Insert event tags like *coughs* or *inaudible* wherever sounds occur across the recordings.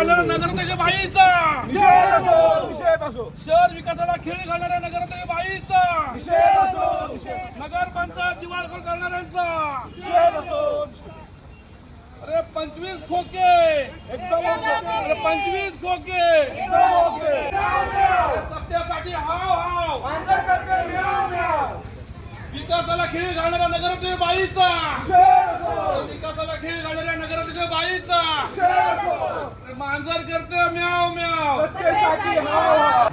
घालणाऱ्या नगरतेच्या बाईचा. असो विषय असो शहर विकासाला खेळ घालणाऱ्या नगरतेच्या बाईचा. असो नगर पंचायत दिवाळखोर करणाऱ्यांचा. असो अरे पंचवीस खोके. एकदम अरे पंचवीस खोके. सत्यासाठी हाव हाव. विकासाला खेळ घालणाऱ्या नगरतेच्या बाईचा. विकासाला खेळ घालणाऱ्या नगरतेच्या बाईचा. असो मांजर करते म्याव म्याव. सत्तेसाठी हाव. हाव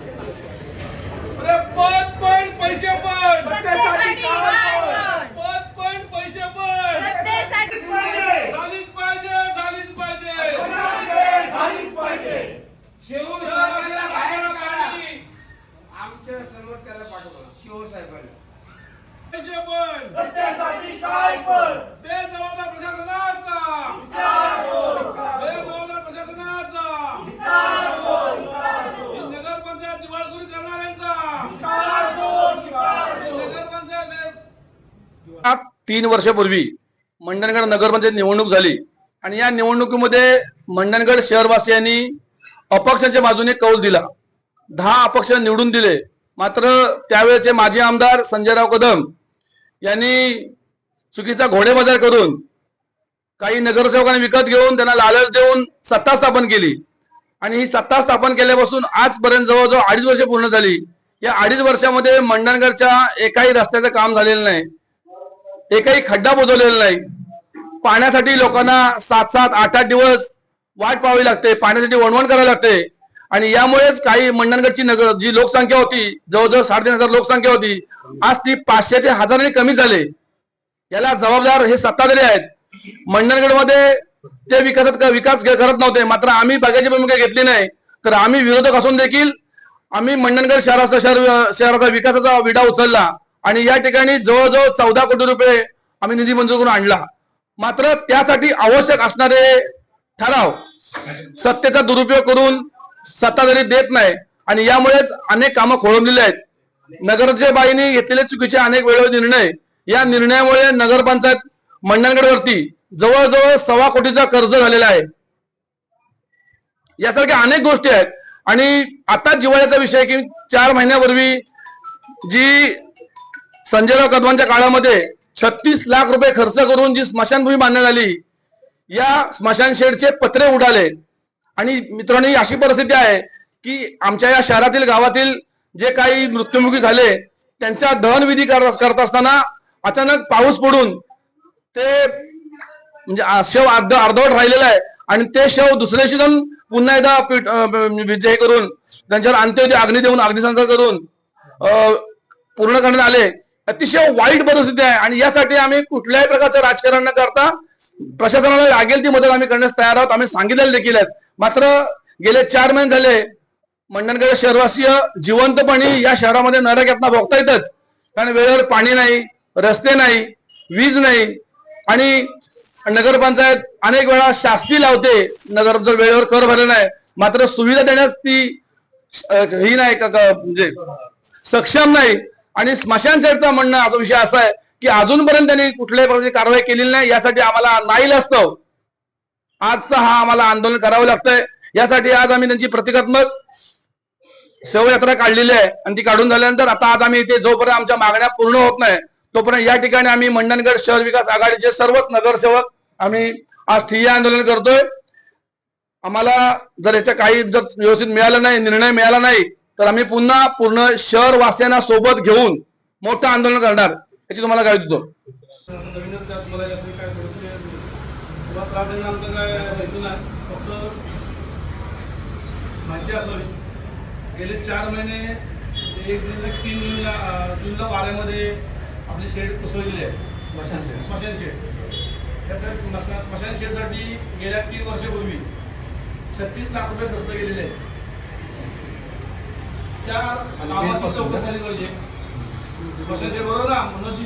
अरे पद पण पैसे पण. सत्तेसाठी काय पण. पद पण पैसे पण. सत्तेसाठी झालीच पाहिजे झालीच पाहिजे. झालीच पाहिजे. शिव साहेबांना बाहेर काढा. आमच्यासमोर त्याला पाठवा शिव साहेबांना. पैसे पण. सत्तेसाठी काय पण. बेजबाबदार प्रशासनाचा. बेजबाबदार नगर पंचायत दिवाळखोरी करणाऱ्यांचा. नगर पंचायत तीन वर्षापूर्वी मंडणगड नगरपंचायत निवडणूक झाली. आणि या निवडणुकीमध्ये मंडणगड शहरवासियांनी अपक्षांच्या बाजूने कौल दिला. दहा अपक्ष निवडून दिले. मात्र त्यावेळेचे माजी आमदार संजयराव कदम यांनी चुकीचा घोडेबाजार करून काही नगरसेवकांना विकत घेऊन त्यांना लालच देऊन सत्ता स्थापन केली. आणि ही सत्ता स्थापन केल्यापासून आजपर्यंत जवळजवळ अडीच वर्षे पूर्ण झाली. या अडीच वर्षामध्ये मंडणगडच्या एकाही रस्त्याचं काम झालेलं नाही. एकाही खड्डा बुजवलेला नाही. पाण्यासाठी लोकांना सात सात आठ आठ दिवस वाट पाहावी लागते. पाण्यासाठी वणवण करावी लागते. आणि यामुळेच काही मंडणगडची नगर जी लोकसंख्या होती जवळजवळ साडेतीन हजार लोकसंख्या होती आज ती पाचशे ते हजारांनी कमी झाले. याला जबाबदार हे सत्ताधारी आहेत. मंडणगडमध्ये ते विकासात विकास करत नव्हते. मात्र आम्ही बघायची भूमिका घेतली नाही. तर आम्ही विरोधक असून देखील आम्ही मंडणगड शहराचा शहर शहराचा विकासाचा विडा उचलला आणि या ठिकाणी जवळजवळ चौदा कोटी रुपये आम्ही निधी मंजूर करून आणला. मात्र त्यासाठी आवश्यक असणारे ठराव सत्तेचा दुरुपयोग करून सत्ताधारी देत नाही. आणि यामुळेच अनेक कामं खोळंबलेली आहेत. नगरच्या बाईंनी घेतलेले चुकीचे अनेक वेळेवर निर्णय. या निर्णयामुळे नगरपंचायत मंडणगडवरती जवळजवळ सव्वा कोटीचा कर्ज झालेला आहे. यासारख्या अनेक गोष्टी आहेत. आणि आता जिव्हाळ्याचा विषय की चार महिन्यापूर्वी जी संजयराव कदमांच्या काळामध्ये छत्तीस लाख रुपये खर्च करून जी स्मशानभूमी बांधण्यात आली या स्मशान शेडचे पत्रे उडाले. आणि मित्रांनी अशी परिस्थिती आहे की आमच्या या शहरातील गावातील जे काही मृत्युमुखी झाले त्यांच्या दहनविधी करत असताना अचानक पाऊस पडून ते म्हणजे शव अर्ध अर्धवट राहिलेलं आहे. आणि ते शव दुसऱ्या जाऊन पुन्हा एकदा पीठ विजय म्हणजे करून त्यांच्यावर अंत्यविधी अग्नी देऊन अग्निसंसार करून पूर्ण करण्यात आले. अतिशय वाईट परिस्थिती आहे. आणि यासाठी आम्ही कुठल्याही प्रकारचं राजकारण न करता प्रशासनाला लागेल ती मदत आम्ही करण्यास तयार आहोत. आम्ही सांगितलेले देखील आहेत मात्र गेले चार महिने झाले मंडणगड शहरवासीय जिवंतपणे या शहरामध्ये नरक यातना भोगता येतच. कारण वेळेवर पाणी नाही रस्ते नाही वीज नाही. आणि नगरपंचायत अनेक वेळा शास्ती लावते. नगर जर वेळेवर कर भरला नाही मात्र सुविधा देण्यास ती ही नाही का म्हणजे सक्षम नाही. आणि स्मशान साईडचा म्हणणं असा विषय असा आहे की अजूनपर्यंत त्यांनी कुठल्याही प्रकारची कारवाई केलेली नाही. यासाठी आम्हाला नाही असतं. आजचा हा आम्हाला आंदोलन करावं लागतंय. यासाठी आज आम्ही त्यांची प्रतिकात्मक शवयात्रा काढलेली आहे. आणि ती काढून झाल्यानंतर आता आज आम्ही इथे जोपर्यंत आमच्या मागण्या पूर्ण होत नाही तोपर्यंत या ठिकाणी आम्ही मंडणगड शहर विकास आघाडीचे सर्वच नगरसेवक आम्ही आज ठिय्या आंदोलन करतोय. आम्हाला जर याच्या काही जर व्यवस्थित मिळालं नाही निर्णय मिळाला नाही तर आम्ही पुन्हा पूर्ण शहर वासियांना सोबत घेऊन मोठं आंदोलन करणार याची तुम्हाला गाडी देतो. माहिती असावी गेले चार महिने एक जूनला तीन जूनला अं, जूनला वाऱ्यामध्ये आपली शेड कोसळलेली आहे स्मशान शेड स्मशान शेड स्मशान शेडसाठी गेल्या तीन वर्षापूर्वी छत्तीस लाख रुपये खर्च केलेले आहेत. त्या कामाची चौकशी झाली. पाहिजे. स्मशान शेड बरोबर ना मनोजी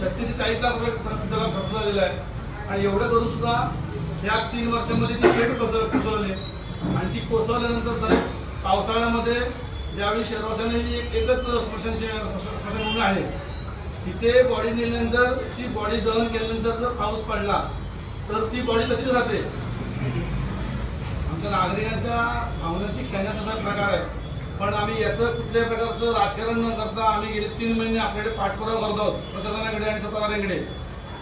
छत्तीस ते चाळीस लाख रुपये खर्च झालेला आहे. आणि एवढं करून सुद्धा या तीन वर्षामध्ये ती शेड कोसळ कोसळले. आणि ती कोसळल्यानंतर सर पावसाळ्यामध्ये ज्यावेळी शहरवाशाने एक एकच स्मशान शे- स्मशानभूमी आहे तिथे बॉडी नेल्यानंतर ती बॉडी दहन केल्यानंतर जर पाऊस पडला तर ती बॉडी तशीच राहते? आमच्या नागरिकांच्या भावनाशी खेळण्याचा असा प्रकार आहे. पण आम्ही याचं कुठल्याही प्रकारचं राजकारण न करता आम्ही गेले तीन महिने आपल्याकडे पाठपुरावा करत आहोत प्रशासनाकडे आणि सत्ताधाऱ्यांकडे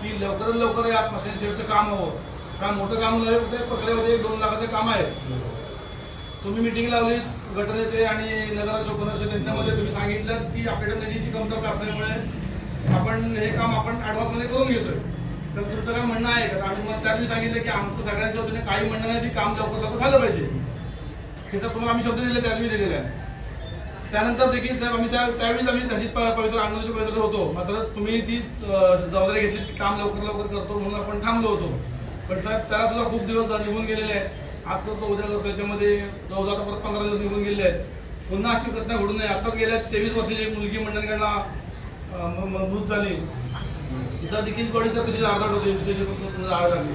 की लवकरात लवकर या स्मशानशेवचं काम हवं. कारण मोठं काम नव्हे कुठे पकड्यामध्ये एक दोन लाखाचं काम आहे. तुम्ही मिटिंग लावली गटनेते आणि नगराध्यक्ष उपनगराध्यक्ष त्यांच्यामध्ये तुम्ही सांगितलं की आपल्याकडे निधीची कमतरता असल्यामुळे आपण हे काम आपण ऍडव्हान्समध्ये करून घेतोय. तर तुमचं काय म्हणणं आहे का? आम्ही मग त्यांनी सांगितलं की आमचं सगळ्यांच्या वतीने काही म्हणणं नाही की काम लवकर लवकर झालं पाहिजे. हे सर तुम्हाला आम्ही शब्द दिले त्यावेळी दिलेले आहे. त्यानंतर देखील साहेब आम्ही त्या त्यावेळीच आम्ही त्याची पवित्र आंदोलनाचे पवित्र होतो. मात्र तुम्ही ती जबाबदारी घेतली की काम लवकर लवकर करतो म्हणून आपण थांबलो होतो. पण साहेब त्याला सुद्धा खूप दिवस निघून गेलेले आहेत. आज करतो उद्या करतो त्याच्यामध्ये जवळजवळ आता परत पंधरा दिवस निघून गेले आहेत. पुन्हा अशी घटना घडू नये. आताच गेल्या तेवीस वर्षाची मुलगी मंडळकडला मजबूत झाली. तिचा देखील बॉडी कशी आघाड होते विशेष आळ लागली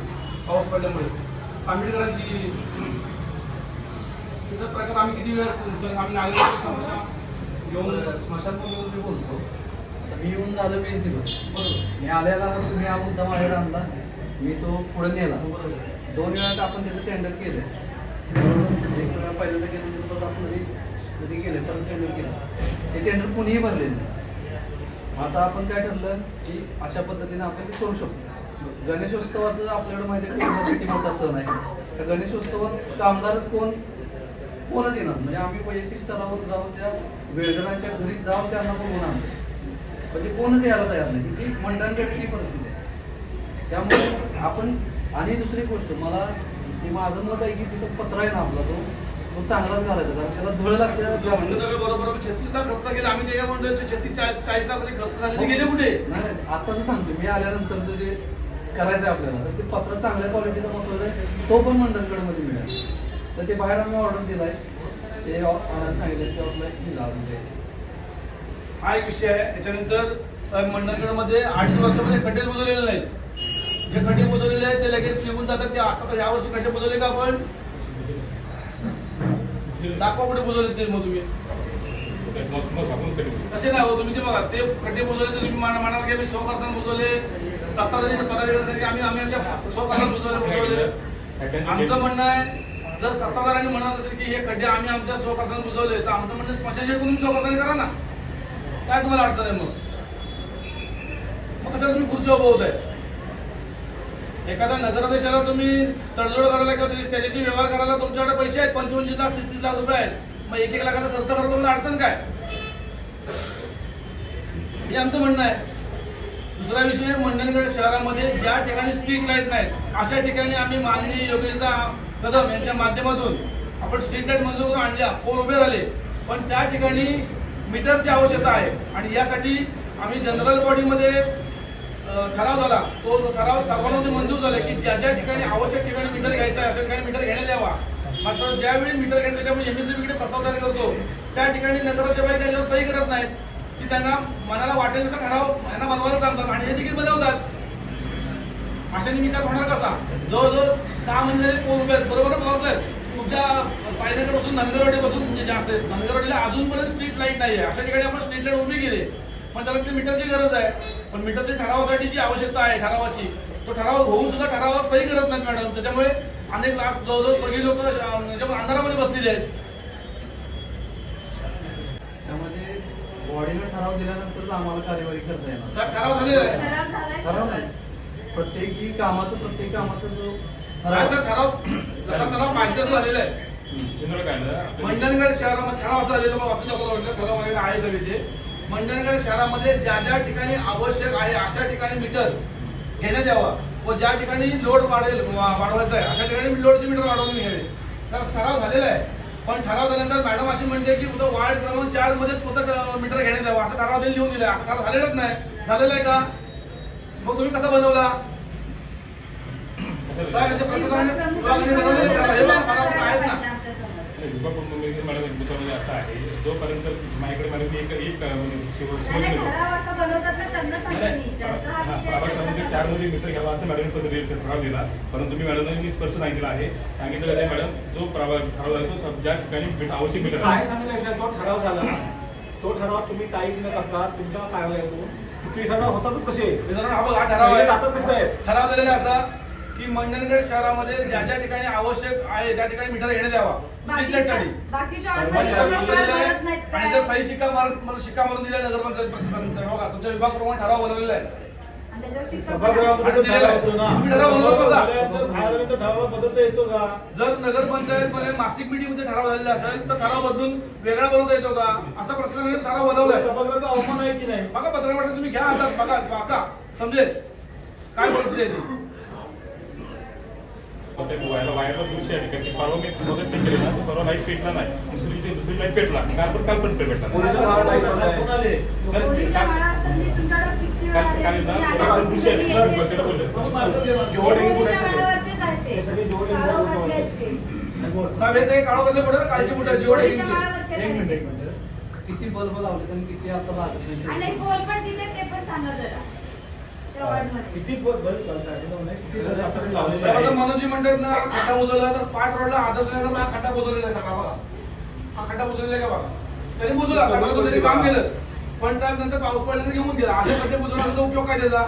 पाऊस पडल्यामुळे. आंबेडकरांची तसं प्रकार आम्ही किती वेळ आम्ही नागरिकांची समस्या येऊन स्मशानभूमीवर मी बोलतो. मी येऊन झालो वीस दिवस. बरोबर मी आल्याला तुम्ही हा मुद्दा माझ्याकडे आणला. मी तो पुढे नेला. बरोबर. दोन वेळा आपण त्याचं टेंडर केलं. एक वेळा पहिल्यांदा केलं नंतर आपण जरी जरी केलं परत टेंडर केलं. ते टेंडर कुणीही भरलेलं नाही. आता आपण काय ठरलं की अशा पद्धतीने आपण करू शकतो. गणेशोत्सवाचं आपल्याकडे माहिती आहे किती मोठा सण आहे त्या गणेशोत्सवात कामगारच कोण? कोणच येणार म्हणजे आम्ही वैयक्तिक स्तरावर जाऊन त्या वेळगणाच्या घरी जाऊन त्यांना बोलवून आणतो. म्हणजे कोणच यायला तयार नाही. ती मंडळांकडची परिस्थिती आहे. त्यामुळे आपण आणि दुसरी गोष्ट मला ते माझं मत आहे की तिथं पत्र आहे ना आपला तो. तो चांगलाच घालायचा कारण त्याला झळ लागते सगळं बरोबर छत्तीस लाख खर्च केला. आम्ही त्याच्या म्हणतो छत्तीस चाळीस चाळीस लाख रुपये खर्च झाले ते गेले कुठे? नाही नाही, आत्ताच सांगतो मी आल्यानंतरचं जे करायचं आहे आपल्याला तर ते पत्र चांगल्या क्वालिटीचा आहे तो पण मंडळकडे मिळेल. तर ते बाहेर आम्ही ऑर्डर दिलाय ते आणायला सांगितलं ते ऑफलाईन दिला अजून ते. हा एक विषय आहे त्याच्यानंतर साहेब मंडणगडमध्ये अडीच वर्षामध्ये खड्डे बुजवलेले नाहीत. जे खड्डे बुजवलेले आहेत ते लगेच निघून जातात. ते आता या वर्षी खड्डे बुजवले का आपण? दाखवा कुठे बुजवले ते मग तुम्ही. कसे नाही हो तुम्ही ते बघा ते खड्डे बुजवले तर तुम्ही म्हणाल की आम्ही सो बुजवले. सत्ताधारी पदाधिकाऱ्यांसाठी आम्ही आम्ही आमच्या सो बुजवले बुजवले. आमचं म्हणणं आहे जर सत्ताधाऱ्यांनी म्हणत असेल की हे खड्डे आम्ही आमच्या सो बुजवले तर आमचं म्हणणं स्मशानशेड तुम्ही सो करा ना. काय तुम्हाला अडचण आहे मग? मग कसं तुम्ही खुर्ची उभवत आहे एखादा नगराध्यक्षाला तुम्ही तडजोड करायला किंवा त्याच्याशी- त्याच्याशी व्यवहार करायला तुमच्याकडे पैसे आहेत पंचवीस लाख तीस तीस लाख रुपये आहेत. मग एक एक लाखाचा खर्च करा तुम्हाला अडचण काय? हे आमचं म्हणणं आहे. दुसरा विषय म्हणजे मंडणगड शहरामध्ये ज्या ठिकाणी स्ट्रीट लाइट नाहीत अशा ठिकाणी आम्ही माननीय योग्यता कदम यांच्या माध्यमातून आपण स्ट्रीट लाइट मंजूर करून आणल्या पोल उभे राहिले. पण त्या ठिकाणी मीटरची आवश्यकता आहे. आणि यासाठी आम्ही जनरल बॉडीमध्ये ठराव झाला. तो ठराव सर्वांमध्ये मंजूर झाला की ज्या ज्या ठिकाणी आवश्यक ठिकाणी मीटर घ्यायचा आहे अशा ठिकाणी मीटर घेण्यात यावा. मात्र ज्यावेळी मीटर घ्यायचं त्यामुळे एमएससीबीकडे प्रस्ताव तयार करतो त्या ठिकाणी नगरसेवक त्याच्यावर सही करत नाहीत की त्यांना मनाला वाटेल तसा ठराव यांना बनवायला सांगतात आणि हे देखील बनवतात अशाने विकास होणार कसा जवळजवळ सहा महिने झाले पोल रुपये आहेत. बरोबर ना तुमच्या साईनगरपासून नंदगरवाडी पासून जास्त आहे नंदगरवाडीला अजूनपर्यंत स्ट्रीट लाइट नाही आहे अशा ठिकाणी आपण स्ट्रीट लाइट उभी केली. पण त्याला ती मीटरची गरज आहे. पण मीटरच्या ठरावासाठी जी आवश्यकता आहे ठरावाची तो ठराव होऊन सुद्धा ठरावावर सही करत नाहीत मॅडम. त्याच्यामुळे अनेक लास्ट जवळजवळ सगळी लोक अंधारामध्ये बसलेली आहेत. त्यामध्ये बॉडीनं ठराव दिल्यानंतर आम्हाला कार्यवाही करता येणार. साहेब ठराव झालेला आहे. ठराव झालाय. ठराव सर. नाही. प्रत्येकी कामाचं प्रत्येक कामाचा जो काय सर ठराव ठराव पाहिजे झालेला आहे. मंडणगड शहरामध्ये ठराव असा आलेला मला वाचून दाखवला ठराव आहे सर इथे मंडणगड शहरामध्ये ज्या ज्या ठिकाणी आवश्यक आहे अशा ठिकाणी मीटर घेण्यात यावा. व ज्या ठिकाणी लोड वाढेल वाढवायचा आहे अशा ठिकाणी लोडचे मीटर वाढवून घ्यावे. सर ठराव झालेला आहे. पण ठराव झाल्यानंतर मॅडम अशी म्हणते की उद्या वार्ड क्रमांक चार मध्येच फक्त मीटर घेण्यात यावा असा ठराव त्यांनी लिहून दिलाय असा ठराव झालेलाच नाही. झालेला आहे का? मग तुम्ही कसा बनवला? *coughs* साहेब प्रशासनाने बनवलेले हे आहेत ना. विभाग मॅडम असं आहे जोपर्यंत माझ्याकडे मॅडम एक एक म्हणजे सांगते मी हा विषय चार मित्र घ्यावा असं मॅडम ठराव दिला परंतु मी मॅडमने स्पष्ट सांगितलं आहे सांगितलं आहे मॅडम जो प्रभाग ठराव आहे तो ज्या ठिकाणी मीठ- आवश्यक मीटर काय सांगण्यापेक्षा तो ठराव झाला तो ठराव तुम्ही काही न करता तुमच्या कार्यालयातून चुकी ठराव होतातच कसे हा हा ठराव झालेला असा की मंडणगड शहरामध्ये ज्या ज्या ठिकाणी आवश्यक आहे त्या ठिकाणी मीटर घेण्यात यावा बाकीच्या साठी बाकीच्या कर्मचारी ऑर्डर बोललेले आहे. भरत नाहीत आणि? जर सही शिक्का मार मला शिक्का मारून दिला नगरपंचायत प्रशासनाने बघा तुमच्या विभागप्रमाणे ठराव बनवलेला आहे. जर नगरपंचायत मध्ये मासिक मीटिंगमध्ये ठराव झालेला असेल तर ठराव बदलून वेगळा बनवता येतो का? असा प्रशासनाने ठराव बनवलाय. सभागृहाचा अवमान आहे की नाही? बघा पत्रकार तुम्ही घ्या आता बघा वाचा. समजेल? काय परिस्थिती आहे ती ते व्हायला व्हायला दृश्य आहे. कारण की परवा मी मदत चेक केली ना परवा लाइट पेटला नाही. दुसरी दुसरी लाइट पेटला. काल पण काल पण पेटला आले? आली? आले. साहेब हे सगळे काळो कसले काळीची जेवढे एक मिनिट. एक मिनिट. किती बल्ब लावले आणि किती आता लागत आणि पोल पण तिथे ते पण सांगा जरा. किती. मनोजी मंडळनं खड्डा बुजवला तर पाच रोडला आदर्श नगरला हा खड्डा बुजवलेला आहे सगळा बघा. हा खड्डा बुजवलेला आहे का बघा? तरी बुजवला खड्डा त्यांनी काम. केलं. पण साहेब नंतर पाऊस पडल्यानंतर घेऊन गेला. असे खड्डे बुजवण्याचा उपयोग काय त्याचा?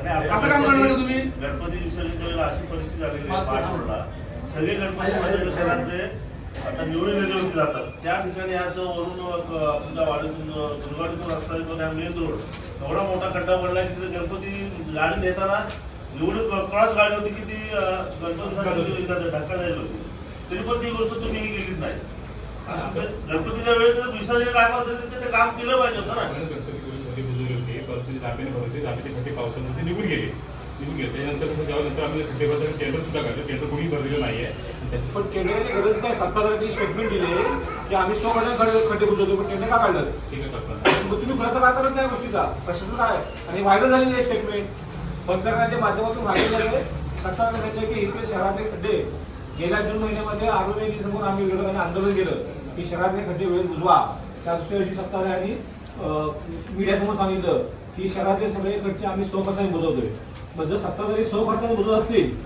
असं काम करणार का तुम्ही? गणपती विसर्जन अशी परिस्थिती झालेली आहे सगळे गणपती मंडळ शहरातले आता निवडून नदीवरती जातात. त्या ठिकाणी आज वरून तुमच्या वाडीतून दुर्गाडीतून रस्ता येतो त्या मेन रोड एवढा मोठा खड्डा पडला की तिथे गणपती गाडी नेताना निवडून क्रॉस गाडी होती की ती अ, गणपतीसाठी धक्का जायला होती. तरी पण ती गोष्ट तुम्ही केलीच नाही. गणपतीच्या वेळेस विसर्जन तरी तिथे ते काम केलं पाहिजे होतं ना. गणपती होते. पावसामध्ये निघून गेले. निघून गेले. त्यानंतर आम्ही खड्डे भरले टेंडर सुद्धा काढलं टेंडर कोणी भरलेलं नाहीये. आणि त्यात- पण टेंडरची गरज काय? सत्ताधाऱ्यांनी स्टेटमेंट दिले की आम्ही स्वतः खड्डे खड्डे बुजवतो? पण टेंडर का काढलं? मग तुम्ही खुलासा का करत नाही गोष्टीचा? प्रशासन काय आणि व्हायरल झालेली आहे स्टेटमेंट पत्रकारांच्या माध्यमातून व्हायरल झाले सत्ताधाऱ्यांनी सांगितलं की इथे शहरातले खड्डे गेल्या जून महिन्यामध्ये आरोग्य समोर आम्ही विरोधाने आंदोलन केलं की शहरातले खड्डे वेळेत बुजवा. त्या दुसऱ्या दिवशी सत्ताधाऱ्यांनी मीडियासमोर सांगितलं की शहरातले सगळे खर्च आम्ही स्वखर्चाने बुजवतोय. मग जर सत्ताधारी स्वखर्चाने बुजवत असतील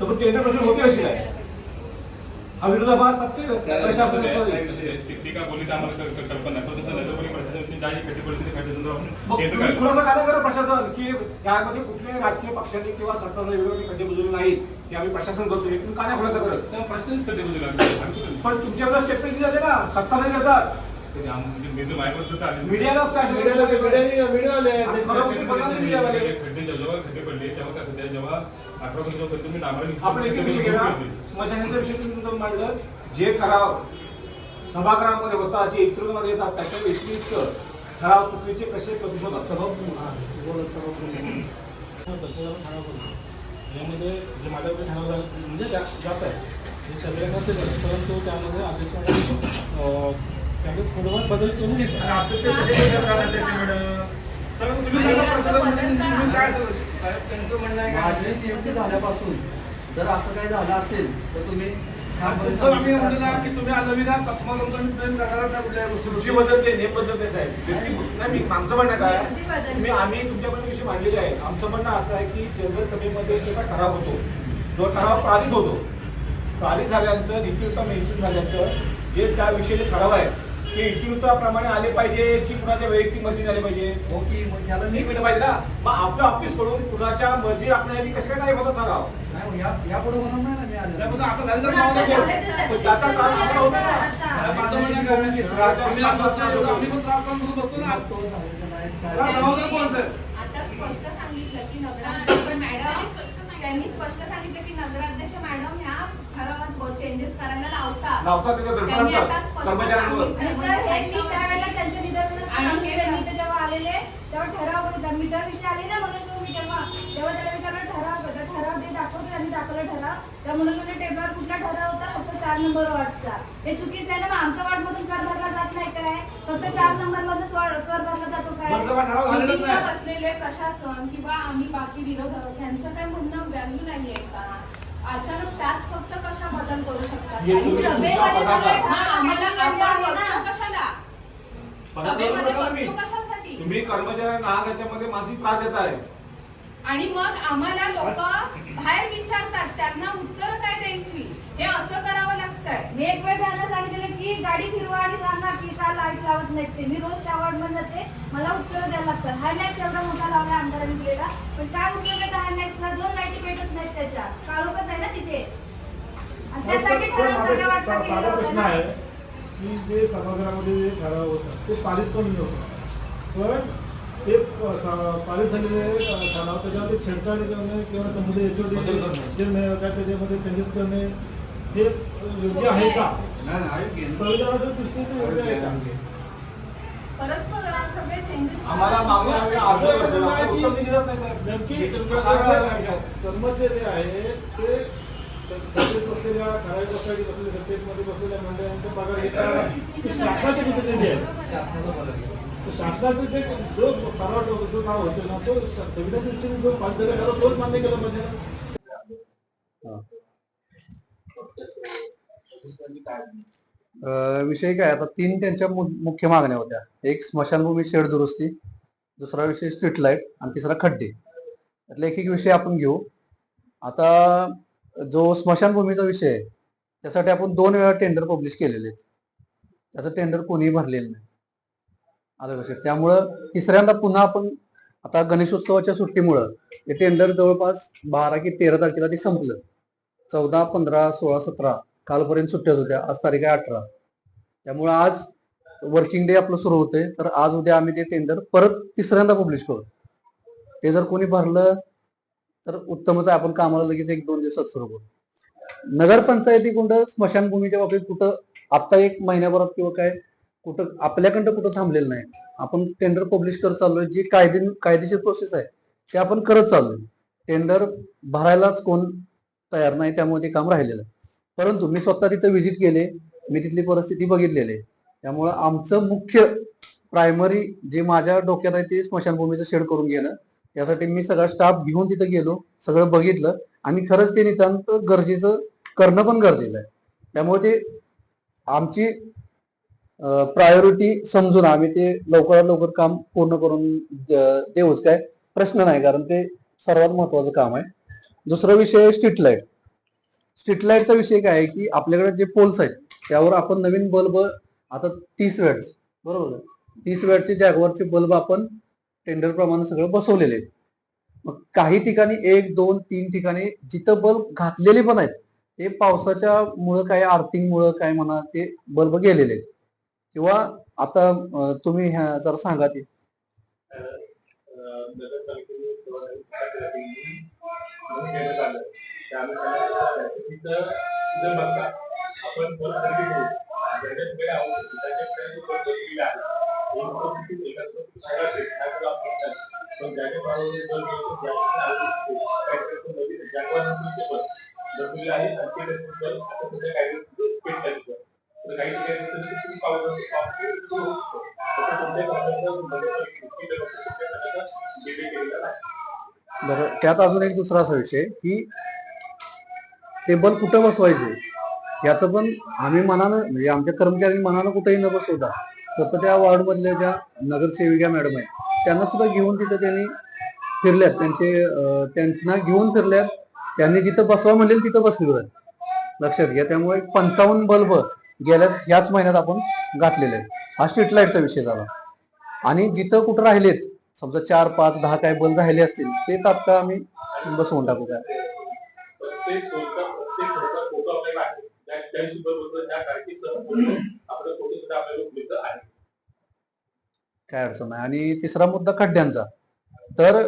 तर मग टेंडर प्रश्न होते कशी काय? हा विरोधाभास सत्य प्रशासन ती का बोलीच आम्हाला क- क- कल्पना नाही पण तसं नगरपणी प्रशासन ज्या खड्डे पडले ते खड्डे मग आपण टेंडर तुम्ही काढलं. खुलासा काय करा प्रशासन की यामध्ये कुठल्याही राजकीय पक्षांनी किंवा सत्ताधारी विरोधी खड्डे बुजवले नाहीत की आम्ही प्रशासन करतोय तुम्ही का नाही खुलासा करत तेव्हा प्रश्नच खड्डे बुजवले पण तुमच्याकडे स्टेटमेंट दिली जाते ना सत्ताधारी देतात ते आम- म्हणजे मी तर माझ्याकडे सुद्धा आले. मीडियाला काय मीडियाला मीडिया आले खड्डे तुम्ही मीडियावाले जेव्हा खड्डे पडले तेव्हा काय जेव्हा आपण एक विषय घेऊया स्मशानाचा विषय तुम्ही तुमचं मांडलं जे ठराव सभागृहामध्ये होता जे इतरमध्ये येतात त्याच्या व्यतिरिक्त ठराव चुकीचे कसे हा, सबब बोला. यामध्ये जे माझ्याकडे ठराव म्हणजे जात आहे हे सगळ्यांना ते परंतु त्यामध्ये अध्यक्ष त्यामध्ये थोडंफार बदल करून घेतला. साहेब त्यांचं म्हणणं आहे माझी नियुक्ती झाल्यापासून जर असं काही झालं असेल तर तुम्ही आम्ही की तुम्ही अलविदा तत्मा तुमचं प्रेम करणार नाही कुठल्या गोष्टी बदलते नेम बदलते साहेब. व्यक्ती- नाही. मी आमचं म्हणणं काय. तुम्ही आम्ही तुमच्याकडे विषय मांडलेले आहे आमचं म्हणणं असं आहे की जनरल सभेमध्ये जो काय ठराव होतो जो ठराव पारित होतो पारित झाल्यानंतर इतिवृत्ता मेन्शन झाल्यानंतर जे त्या विषयी ठराव आहे ते इतिवृत्ताप्रमाणे आले पाहिजे की कुणाच्या वैयक्तिक मर्जी झाली पाहिजे ओके मग मी मिनिट पाहिजे ना मग आपल्या ऑफिसकडून कुणाच्या मर्जी आपल्याला कसं काय नाही होतं ठराव नाही मग या यापुढे होणार नाही ना मी आलेलो. त्यापासून आता झालं तर त्याचं त्याचा शिक्षण काळ झालं आपला होता ना. आता. साहेब, माझं म्हणणं काय आहे? आम्ही असं असतो, आम्ही पण त्रास सहन करून बसतो ना तो झालेला नाही, काय- त्रास जबाबदार कोण सर आता स्पष्ट सांगितलं की नगराध्यक्ष मॅडम त्यांनी स्पष्ट सांगितलं की नगराध्यक्ष मॅडम ह्या ठरावात चेंजेस करायला लावतात लावतात त्याच्या त्यांनी आता स्पष्ट कर्मचाऱ्यांवर सांगितलं. आणि सर हे मी त्यावेळेला त्यांच्या निदर्शनास आणि. हे- मी जेव्हा आलेले तेव्हा ठराव मीटर विषय आले ना मनोज भाऊ मी तेव्हा तेव्हा त्याला विचारलं ठराव ठराव ते दाखवतो त्यांनी दाखवलं ठराव. त्या भाऊने टेबलवर कुठला ठराव होता? फक्त चार नंबर वॉर्डचा. हे चुकीचं आहे ना मग आमच्या वॉर्ड मधून कर भरला जात नाही काय? फक्त चार नंबर मधून कर भरला जातो काय? मीटिंगला नाही. बसलेले प्रशासन किंवा आम्ही बाकी विरोधक यांचं काय म्हणणं व्हॅल्यू नाहीये का? अचानक त्याच फक्त कशा बदल करू शकतात? हे आणि सभेमध्ये आम्हाला आहे कशाला? सभेमध्ये. बसतो कशासाठी? तुम्ही कर्मचाऱ्यांना आज याच्यामध्ये मानसिक त्रास देत आहे आणि मग आम्हाला लोक बाहेर विचारतात त्यांना उत्तर काय द्यायची? हे असं करावं लागतंय. मी एक वेळ त्यांना सांगितलेलं की गाडी फिरवा आणि सांगा की का लाइट लावत नाहीत ते. मी रोज त्या वॉर्डमध्ये जाते मला उत्तर द्यायला लागतात. हाय मॅक्स एवढा मोठा लावला आमदारांनी केलेला पण काय उपयोग आहे हाय मॅक्सला दोन लाईटी भेटत नाहीत त्याच्या काळोखच आहे ना तिथे. आणि त्यासाठी ठराव सगळ्या वाटचा केला होता ना. की जे सभागृहामध्ये जे ठराव होतात ते पारित पण होतं पण ते प- सा- पारित झालेले ठराव त्याच्यामध्ये छेडछाड करणे किंवा त्यामध्ये याच्यामध्ये काय त्याच्यामध्ये चेंजेस करणे हे योग्य आहे का. संविधानाच्या दृष्टीने योग्य आहे का आयोग्य आहे. परस्पर सगळे चेंजेस आम्हाला मागणी आम्ही अर्ज करतो ना, उत्तर दिलं नाही साहेब. नेमकी कर्मचारी जे ते सत्तेत बसलेल्या ठराविक वर्षासाठी बसलेल्या सत्तेमध्ये बसलेल्या मंडळांचा पगार घेताना ते शासनाच्या पद्धतीने आहे शासनाचा शासनाचं जे जो ठराव जो नाव होतो ना तो संविधान दृष्टीने जो पास झाला तोच मान्य केला पाहिजे ना. विषय काय? आता तीन त्यांच्या मुख्य मागण्या होत्या. एक स्मशानभूमी शेड दुरुस्ती दुसरा विषय स्ट्रीट लाइट आणि तिसरा खड्डे. त्यातला एक एक विषय आपण घेऊ. आता जो स्मशानभूमीचा विषय आहे त्यासाठी आपण दोन वेळा टेंडर पब्लिश केलेले आहेत. त्याचं टेंडर कोणीही भरलेलं नाही. आलं लक्षात. त्यामुळं तिसऱ्यांदा पुन्हा आपण आता गणेशोत्सवाच्या सुट्टीमुळं ते टेंडर जवळपास बारा की तेरा तारखेला ते संपलं. चौदा पंधरा सोळा सतरा कालपर्यंत सुट्ट्याच होत्या. आज तारीख आहे अठरा. त्यामुळं आज वर्किंग डे आपलं सुरू होते तर आज उद्या आम्ही ते टेंडर परत तिसऱ्यांदा पब्लिश करू. ते जर कोणी भरलं तर उत्तमच आहे. आपण कामाला लगेच एक दोन दिवसात सुरू करू. नगरपंचायतीकडं स्मशानभूमीच्या बाबतीत कुठं? आत्ता एक महिन्याभरात किंवा काय? कुठं आपल्याकडं कुठं थांबलेलं नाही. आपण टेंडर पब्लिश करत चाललोय जी कायदे कायदेशीर प्रोसेस आहे ते आपण करत चाललोय. टेंडर भरायलाच कोण तयार नाही त्यामुळे ते काम राहिलेलं. आहे परंतु मी स्वतः तिथं व्हिजिट केले मी तिथली परिस्थिती बघितलेली. आहे त्यामुळं आमचं मुख्य प्रायमरी जे माझ्या डोक्यात आहे ते स्मशानभूमीचं शेड करून घेणं. त्यासाठी मी सगळा स्टाफ घेऊन तिथं गेलो सगळं बघितलं. आणि खरंच ते नितांत गरजेचं करणं पण गरजेचं आहे. त्यामुळे ते आमची प्रायोरिटी समजून आम्ही ते लवकरात लवकर काम पूर्ण करून देऊच काय प्रश्न नाही कारण ते सर्वात महत्वाचं काम आहे. दुसरा विषय स्ट्रीट लाइट स्ट्रीट लाईटचा विषय काय आहे की आपल्याकडे जे पोल्स आहेत त्यावर आपण नवीन बल्ब आता तीस वॅट्स बरोबर तीस वॅटचे जॅगवरचे बल्ब आपण टेंडर प्रमाणे सगळं बसवलेले आहेत. मग काही ठिकाणी एक दोन तीन ठिकाणी जिथं बल्ब घातलेले पण आहेत ते पावसाच्या मुळे काय आर्थिंग मुळे काय म्हणा ते बल्ब गेलेले आहेत. किंवा आता तुम्ही ह्या जरा सांगा ते. आपण आहे बर काही ठिकाणी बरं त्यात अजून एक दुसरा असा विषय की टेबल कुठं बसवायचे? याचं पण आम्ही मनानं म्हणजे आमच्या कर्मचारी मनानं कुठेही न बसवता फक्त त्या वार्ड मधल्या ज्या नगरसेविका मॅडम आहेत त्यांना सुद्धा घेऊन तिथं त्यांनी फिरल्यात. त्यांचे त्यांना घेऊन फिरल्यात. त्यांनी जिथं बसवा म्हणले तिथं बसले लक्षात घ्या त्यामुळे पंचावन्न बल्ब गेल्याच ह्याच महिन्यात आपण घातलेले आहेत हा स्ट्रीट लाईटचा विषय झाला. आणि जिथं कुठं राहिलेत समजा चार पाच दहा काय बल्ब राहिले असतील ते तात्काळ आम्ही बसवून टाकू काय? आहे. आहे. काय अडचण नाही. आणि तिसरा मुद्दा खड्ड्यांचा. तर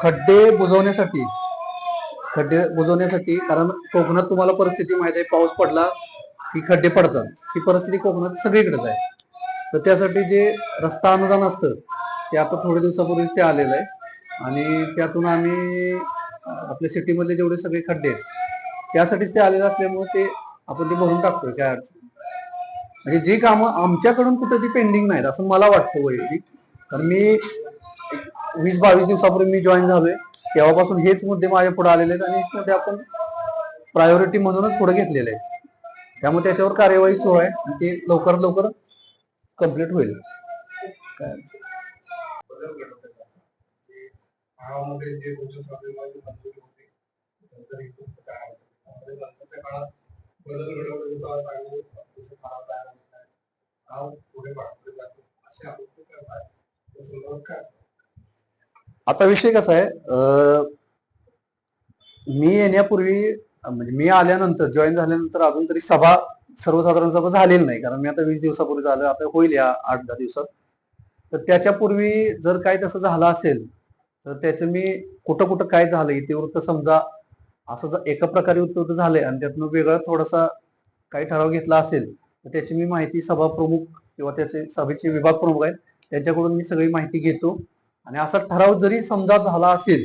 खड्डे बुजवण्यासाठी खड्डे बुजवण्यासाठी कारण कोकणात तुम्हाला परिस्थिती माहिती आहे पाऊस पडला की खड्डे पडतात ही परिस्थिती कोकणात सगळीकडेच आहे. तर त्यासाठी जे रस्ता अनुदान असतं ते आता थोड्या दिवसापूर्वीच ते आलेलं आहे. आणि त्यातून आम्ही आपल्या सिटीमधले जेवढे सगळे खड्डे आहेत त्यासाठीच ते आलेलं असल्यामुळे ते आपण ते भरून टाकतोय काय अडचण म्हणजे जी कामं आमच्याकडून कुठं ती पेंडिंग नाहीत असं मला वाटतं वैयक्तिक. कारण मी वीस बावीस दिवसापूर्वी मी जॉईन झालोय. तेव्हापासून हेच मुद्दे माझ्या पुढे आलेले आहेत आणि हेच मुद्दे आपण प्रायोरिटी म्हणूनच पुढे घेतलेले आहेत. त्यामुळे त्याच्यावर कार्यवाही सुरू आहे आणि ते लवकरात लवकर कंप्लीट होईल. काय आता विषय कसा आहे? मी येण्यापूर्वी म्हणजे मी आल्यानंतर जॉईन झाल्यानंतर अजून तरी सभा सर्वसाधारण सभा झालेली नाही. कारण मी आता वीस दिवसापूर्वी झालं आता होईल या आठ दहा दिवसात. तर त्याच्यापूर्वी जर काय तसं झालं असेल तर त्याचं मी कुठं कुठं काय झालं इतिवृत्त समजा असं जर एका प्रकारे उत्तर झालंय आणि त्यातनं वेगळा थोडासा काही ठराव घेतला असेल तर त्याची मी माहिती सभा प्रमुख किंवा त्याचे सभेचे विभाग प्रमुख आहेत त्यांच्याकडून मी सगळी माहिती घेतो. आणि असा ठराव जरी समजा झाला असेल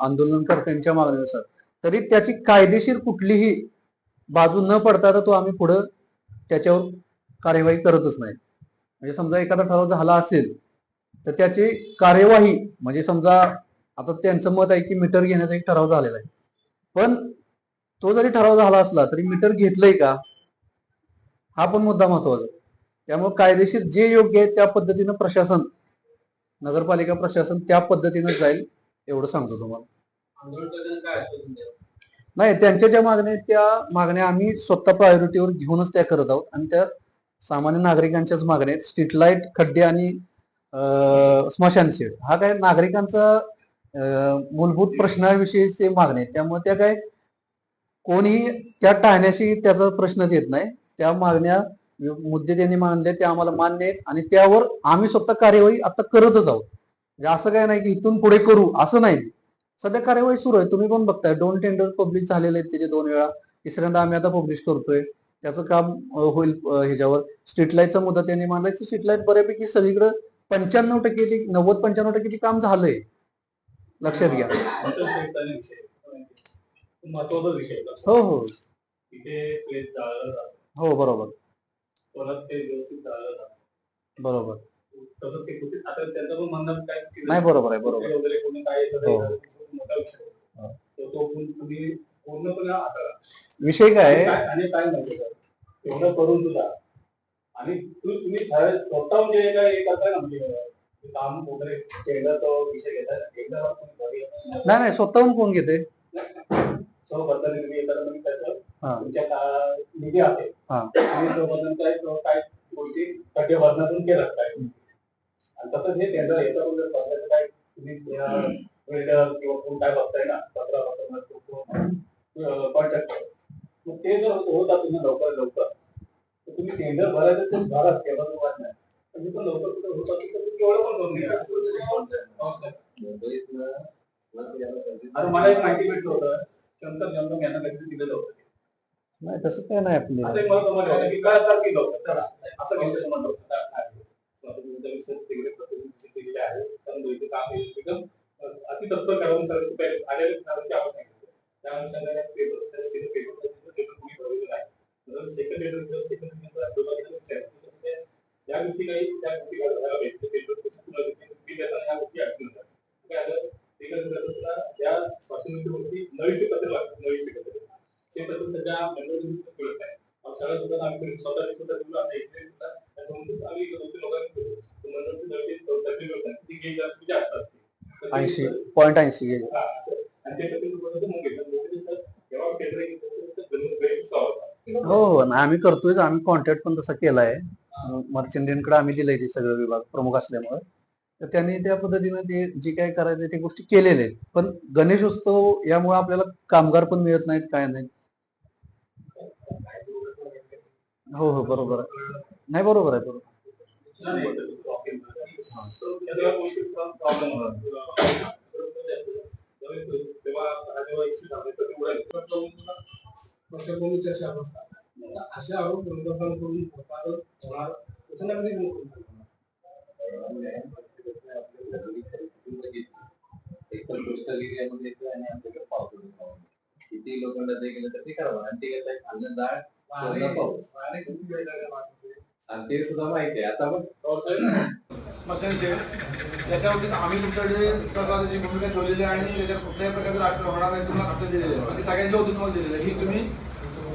आंदोलनकर्त्यांच्या मागणीनुसार तरी त्याची कायदेशीर कुठलीही बाजू न पडता तर तो आम्ही पुढं त्याच्यावर कार्यवाही करतच नाही. म्हणजे समजा एखादा ठराव झाला असेल तर त्याची कार्यवाही म्हणजे समजा आता त्यांचं मत आहे की मीटर घेण्याचा एक ठराव झालेला आहे. पण तो जरी ठराव झाला असला तरी मीटर घेतलंय का? हा पण मुद्दा महत्त्वाचा त्यामुळे कायदेशीर जे योग्य आहे त्या पद्धतीनं प्रशासन नगरपालिका प्रशासन त्या पद्धतीनं जाईल एवढं सांगतो तुम्हाला. नाही त्यांच्या ज्या मागण्या आहेत त्या मागण्या आम्ही स्वतः प्रायोरिटीवर घेऊनच त्या करत आहोत. आणि त्या सामान्य नागरिकांच्याच मागण्या आहेत. स्ट्रीट लाइट खड्डे आणि स्मशान शेड. हा काय नागरिकांचा मूलभूत प्रश्नाविषयीचे ते आहेत त्यामुळे त्या काय कोणीही त्या टाळण्याशी त्याचा प्रश्नच येत नाही. त्या मागण्या मुद्दे त्यांनी मानले ते आम्हाला मान्य आहेत. आणि त्यावर आम्ही स्वतः कार्यवाही आता करतच आहोत. म्हणजे असं काय नाही की इथून पुढे करू असं नाही. सध्या कार्यवाही सुरू आहे. तुम्ही पण बघताय. दोन टेंडर पब्लिश झालेले आहेत त्याचे दोन वेळा. तिसऱ्यांदा आम्ही आता पब्लिश करतोय. त्याचं काम होईल ह्याच्यावर. स्ट्रीट लाईटचा मुद्दा त्यांनी मांडलाय. स्ट्रीट लाइट बऱ्यापैकी सगळीकडे पंच्याण्णव टक्के नव्वद पंच्याण्णव टक्के काम झालंय. लक्षात घ्या. महत्त्वाचा विषय होता. हो हो. तिथे हो बरोबर. परत ते व्यवस्थित जाळलं जातं. बरोबर. नाही बरोबर आहे बरोबर. हो. मोठा विषय हो. तो तुम्ही पूर्णपणे हाताळा विषय काय आणि काय माहिती एवढं करून सुद्धा आणि तू तुम्ही ठराव- स्वतःहून जे काय हे करताय ना म्हणजे काम वगैरे टेंडरचा विषय टेंडर नाही नाही स्वतःहून कोण घेते सहबद्धाने तुम्ही म्हणजे त्याचं हा. तुमच्या का- निधी हा. तुम्ही काय काय गोष्टी केलं काय आणि तसंच हे म्हणजे स्वतःचं काय तुम्ही बिल्डर किंवा कोण काय बघताय ना सतरा कॉन्ट्रॅक्टर मग ते जर होत असेल ना लवकर लवकर तर तुम्ही टेंडर भरायचं ते भरा तेव्हा तो वाट नाही. पण लवकर कुठं होत असेल तर तुम्ही एवढं पण करून घ्या. मला एक माहिती भेटलं होतं शंकर जमदम यांना काहीतरी दिलेलं होतं. नाही तसं काय नाही असं आपल्याला एक मला समजलं की काय चालतील लोक चला. असा विषय समजलं होतं तिकडे प्रतिनिधी आहे. कारण इथे काम एकदम अति तत्पर करून सर्व पहिले आलेले नावाची आपण त्या अनुषंगाने पेपर टेस्ट केले पेपर पेपर तुम्ही भरलेलं आहे म्हणून सेकंड पेपर सेकंड पेपर या गोष्टी काही त्या गोष्टी घालायला भेटते पेपर फी देताना ह्या गोष्टी अडचण होतात काय आलं या स्वातंत्र्यावरती पत्र लागतात पत्र. ते पत्र सध्या मंडळी मिळत नाही सगळ्या सुद्धा आम्ही स्वतः सुद्धा दिलं आता एक त्याच्यामध्ये आम्ही लोकांनी मंडळची तकलीफ नाही ती गेली जास्त ऐंशी पॉईंट ऐंशी गेले. हा, हो आम्ही करतोय. आम्ही कॉन्ट्रॅक्ट पण तसा केलाय. मर्चंडियनकडे आम्ही दिलंय ते सगळं विभाग प्रमुख असल्यामुळे. तर त्यांनी त्या पद्धतीने ते जे काय करायचं ते गोष्टी केलेल्या आहेत. पण गणेश उत्सव यामुळे आपल्याला कामगार पण मिळत नाहीत काय नाही हो हो. बरोबर आहे. नाही बरोबर आहे बरोबर तेव्हा जेव्हा इश्यू झाले तर पार्श्वभूमीची अशी आरोप विरोधांकडून होतात होणार कधी नको. एकतर कोस्टल एरियामध्ये येतो आणि पावसाचं प्रमाण. किती लोखंड ते गेलं तर ते करावं आणि ते कसं खाल्लं जाळ पाऊस किती वेळ लागला वाटते. आणि ते सुद्धा माहिती आहे. आता मग त्याच्यावरती याच्यावरती आम्ही तुमच्याकडे सहकार्याची भूमिका ठेवलेली आहे आणि याच्यात कुठल्याही प्रकारचं राजकारण होणार नाही तुम्हाला खातं दिलेलं आहे. आणि सगळ्यांच्या वतीने तुम्हाला दिलेलं आहे. ही तुम्ही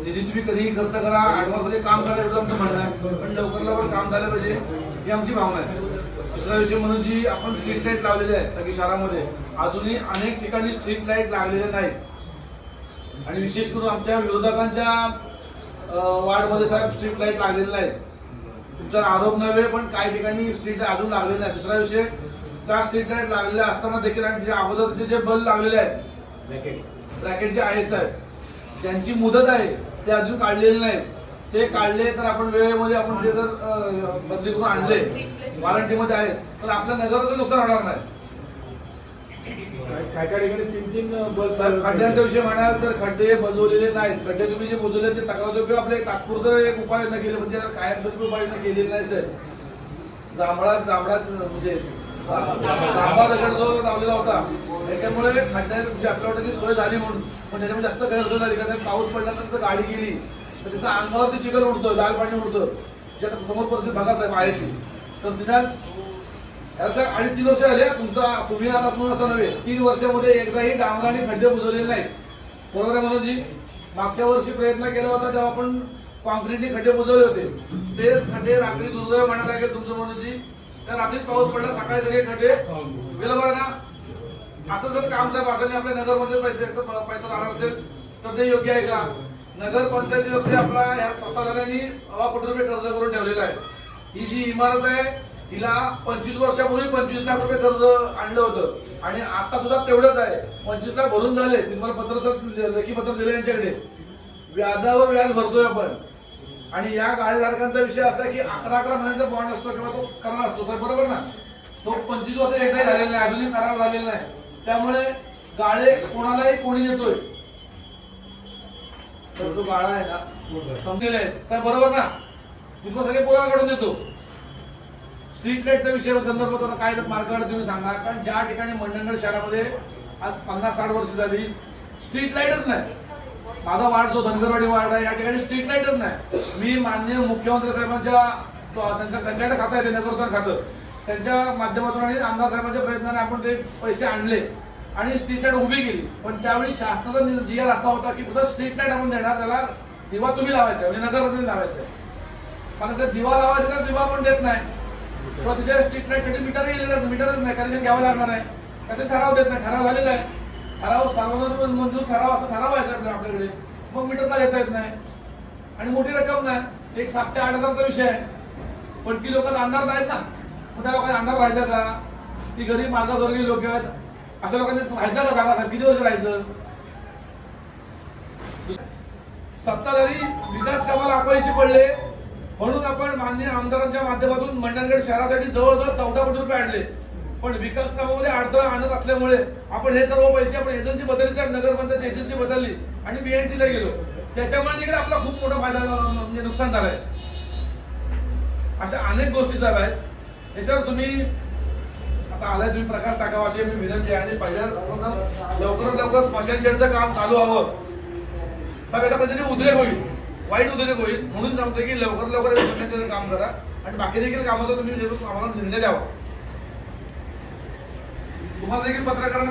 निधी तुम्ही कधीही खर्च करा ऍडव्हान्समध्ये काम करा एवढं आमचं म्हणणं आहे. पण लवकर लवकर काम झालं पाहिजे ही आमची भावना आहे. दुसरा विषय म्हणून जी आपण स्ट्रीट लाइट लावलेली आहे सगळी शहरामध्ये अजूनही अनेक ठिकाणी स्ट्रीट लाइट लागलेल्या नाहीत. आणि विशेष करून आमच्या विरोधकांच्या वार्डमध्ये साहेब स्ट्रीट लाइट लागलेल्या नाहीत. तुमचा आरोप नव्हे पण काही ठिकाणी स्ट्रीट लाइट अजून लागलेले नाही. दुसरा विषय त्या स्ट्रीट लाइट लागलेल्या असताना देखील आणि त्याच्या अगोदर तिथे जे बल्ब लागलेले आहेत रॅकेट ब्रॅकेट जे आहेत साहेब त्यांची मुदत आहे ते अजून काढलेले नाहीत ते काढले तर आपण वेळेमध्ये आपण ते जर बदली करून आणले वॉरंटीमध्ये आहेत तर आपल्या नगराचं नुकसान होणार नाही. काय काय ठिकाणी तीन तीन बल खड्ड्यांचा विषय म्हणाल तर खड्डे बजवलेले नाहीत. खड्डे तुम्ही जे बुजवले ते तक्रारचा उपयोग आपले तात्पुरतं एक उपाययोजना केली म्हणजे त्याला कायमस्वरूपी उपाययोजना केलेली नाही साहेब जांभळा जांभळाच म्हणजे जांभा दगड जो लावलेला होता त्याच्यामुळे खड्ड्या म्हणजे आपल्या वाटतं की सोय झाली म्हणून. पण त्याच्यामुळे जास्त गैरसोय झाली. कारण पाऊस पडल्यानंतर गाडी गेली. तर त्याचा अंगावरती चिखल उडतं दाग पाणी उडतं ज्या समोर परिस्थिती बघा साहेब आहे ती तर निदान याचा अडीच तीन वर्ष आले तुमचा तुम्ही आता पूर्ण असं नव्हे. तीन वर्षामध्ये एकदाही डांबराने खड्डे बुजवलेले नाहीत. बरोबर आहे मनोजी मागच्या वर्षी प्रयत्न केला होता तेव्हा आपण कॉन्क्रीटने खड्डे बुजवले होते. तेच खड्डे रात्री दुर्दैव म्हणायला लागेल तुमचं मनोजी. त्या रात्री पाऊस पडला सकाळी सगळे खड्डे गेलं बरं ना. असं जर काम साहेब असं आपल्या नगरमध्ये पैसे पैसा जाणार असेल तर ते योग्य आहे का? नगर पंचायतीवरती आपला ह्या सत्ताधाऱ्यांनी सव्वा कोटी रुपये कर्ज करून ठेवलेला आहे. ही जी इमारत आहे तिला पंचवीस वर्षापूर्वी पंचवीस लाख रुपये कर्ज आणलं होतं. आणि आता सुद्धा तेवढंच आहे. पंचवीस लाख भरून झाले. मी तुम्हाला पत्र सर लेखी पत्र दिलं यांच्याकडे. व्याजावर व्याज भरतोय आपण. आणि या गाळेधारकांचा विषय असा की अकरा अकरा महिन्याचा बॉन्ड असतो किंवा तो करार असतो. सर बरोबर ना? तो पंचवीस वर्ष एकदाही झालेला नाही. अजूनही करार झालेला नाही. त्यामुळे गाळे कोणालाही कोणी देतोय? सर तो गाळा आहे ना. समजेल आहे. सर बरोबर ना? मी तुम्हाला सगळे पुरावा काढून देतो. स्ट्रीट लाईटचा विषय संदर्भात आता काय मार्गावर तुम्ही सांगा. कारण ज्या ठिकाणी मंडणगड शहरामध्ये आज पन्नास साठ वर्ष झाली स्ट्रीट लाईटच नाही. माझा वार्ड जो धनगरवाडी वार्ड आहे या ठिकाणी स्ट्रीट लाईटच नाही. मी माननीय मुख्यमंत्री साहेबांच्या त्यांच्या त्यांच्याकडे खातं आहे ते खातं. त्यांच्या माध्यमातून आणि आमदार साहेबांच्या प्रयत्नाने आपण ते पैसे आणले. आणि स्ट्रीट लाइट उभी केली. पण त्यावेळी शासनाचा जी असा होता की फक्त स्ट्रीट लाइट आपण देणार त्याला दिवा तुम्ही लावायचा म्हणजे नगरमध्ये लावायचा आहे. मला सर दिवा लावायचा तर दिवा पण देत नाही. किंवा तिथे स्ट्रीट लाईटसाठी मीटर गेलेलं मीटरच नाही. कनेक्शन घ्यावं लागणार आहे कसं ठराव देत नाही. ठराव झालेला आहे. ठराव सर्वांना मंजूर ठराव असा ठराव आहे आपल्या आपल्याकडे. मग मीटर का देता येत नाही. आणि मोठी रक्कम नाही. एक सात ते आठ हजारचा विषय आहे. पण ती लोक अंधार नाहीत ना. मग त्या लोकांना अंधार व्हायचं का? ती गरीब मागासवर्गीय लोक आहेत. अशा लोकांनी व्हायचं का सांगा साहेब? किती वर्ष राहायचं? सत्ताधारी विकास कामाला अपयशी पडले. म्हणून आपण माननीय आमदारांच्या माध्यमातून मंडणगड शहरासाठी जवळजवळ चौदा कोटी रुपये आणले. पण विकास कामामध्ये अडथळा आणत असल्यामुळे आपण हे सर्व पैसे आपण एजन्सी बदलली सर नगरपंचायत एजन्सी बदलली आणि बीएनसीला गेलो. त्याच्यामुळे तिकडे आपला खूप मोठा फायदा झाला, म्हणजे नुकसान झालंय. अशा अनेक गोष्टी झाल्या आहेत. याच्यावर तुम्ही आता आलाय तुम्ही प्रकाश टाकावा अशी मी विनंती आहे. आणि पहिल्या लवकरात लवकर स्मशान शेडचं काम चालू हवं. साहेब पद्धतीने कधीतरी उद्रेक होईल. वाईट उद्रेक होईल म्हणून सांगतोय की लवकर लवकर काम करा. आणि बाकी देखील कामाचा तुम्ही आम्हाला निर्णय द्यावा. तुम्हाला देखील पत्रकारांना